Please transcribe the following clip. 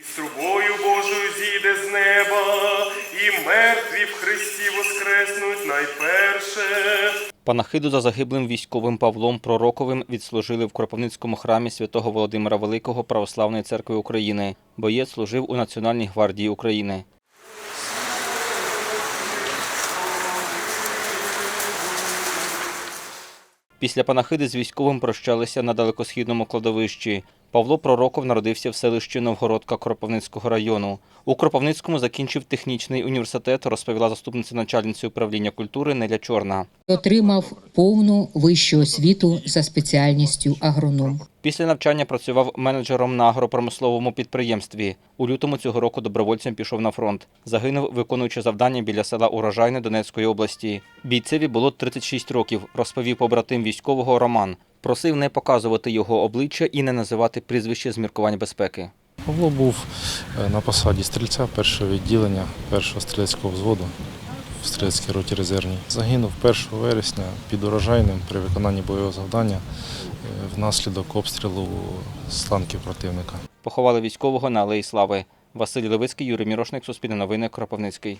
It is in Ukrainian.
І з трубою Божою зійде з неба, і мертві в Христі воскреснуть найперше. Панахиду за загиблим військовим Павлом Пророковим відслужили в Кропивницькому храмі святого Володимира Великого Православної церкви України. Боєць служив у Національній гвардії України. Після панахиди з військовим прощалися на далекосхідному кладовищі. Павло Пророков народився в селищі Новгородка Кропивницького району. У Кропивницькому закінчив технічний університет, розповіла заступниця начальниці управління культури Неля Чорна. Отримав повну вищу освіту за спеціальністю агроном. Після навчання працював менеджером на агропромисловому підприємстві. У лютому цього року добровольцем пішов на фронт. Загинув, виконуючи завдання біля села Урожайне Донецької області. Бійцеві було 36 років, розповів побратим військового Роман. Просив не показувати його обличчя і не називати прізвище з міркувань безпеки. Павло був е, на посаді стрільця першого відділення першого стрілецького взводу в стрілецькій роті резервній. Загинув 1 вересня під урожайним при виконанні бойового завдання е, внаслідок обстрілу з танків противника. Поховали військового на Алеї Слави. Василь Левицький, Юрій Мірошник, Суспільне новини, Кропивницький.